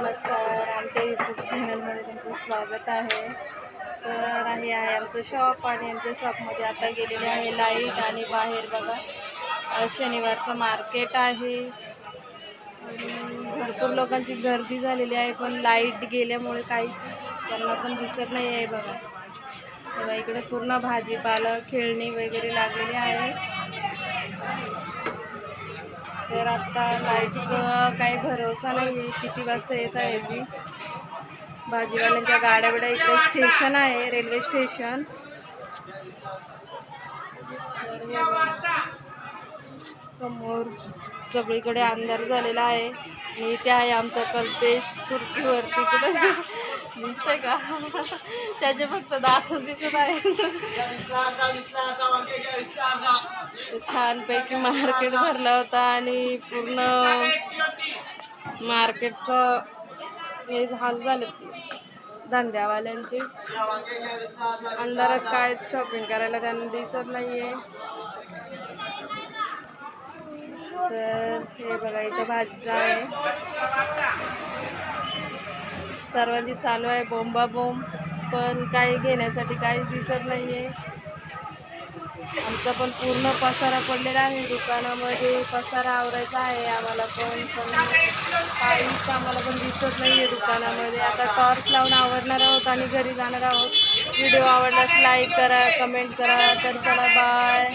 नमस्कार आमच्या यूट्यूब चॅनलमध्ये तुमचं स्वागत आहे. तर हे आहे आमचं शॉप आणि आमच्या शॉपमध्ये आता गेलेले आहे लाइट आणि बाहेर बघा. शनिवारचं मार्केट आहे. भरपूर लोकांची गर्दी झालेली आहे पण लाइट गेल्यामुळे काही त्यांना पण दिसत नाही आहे बघा. तेव्हा इकडे पूर्ण भाजीपाला खेळणी वगैरे लागलेली आहे. तर आता लाईटचं काही भरोसा नाही आहे. किती वाजता येत आहे मी? भाजीवाल्यांच्या गाड्या बिड्या इकडे स्टेशन आहे रेल्वे स्टेशन. समोर सगळीकडे अंधार झालेला आहे. आणि इथे आहे आमचा कल्पेश खुर्चीवरती. कुठं दिसतंय का? त्याचे फक्त दात दिसत आहे छानपैकी मार्केट भरला होता आणि पूर्ण मार्केटचं हे हाल झाले धंद्यावाल्यांचे. अंधारात काय शॉपिंग करायला त्यांना दिसत नाहीये. तर हे बघा इथं भाजीचा आहे. सर्वांची चालू आहे बोंबा बोंब पण काही घेण्यासाठी काही दिसत नाहीये. आमचा पण पूर्ण पसारा पडलेला आहे. दुकानामध्ये पसारा आवरायचा आहे. आम्हाला पण पण काहीच आम्हाला पण दिसत नाही आहे दुकानामध्ये. आता टॉर्च लावून आवडणार आहोत आणि घरी जाणार आहोत. व्हिडिओ आवडल्यास लाईक करा कमेंट करा. तर चला बाय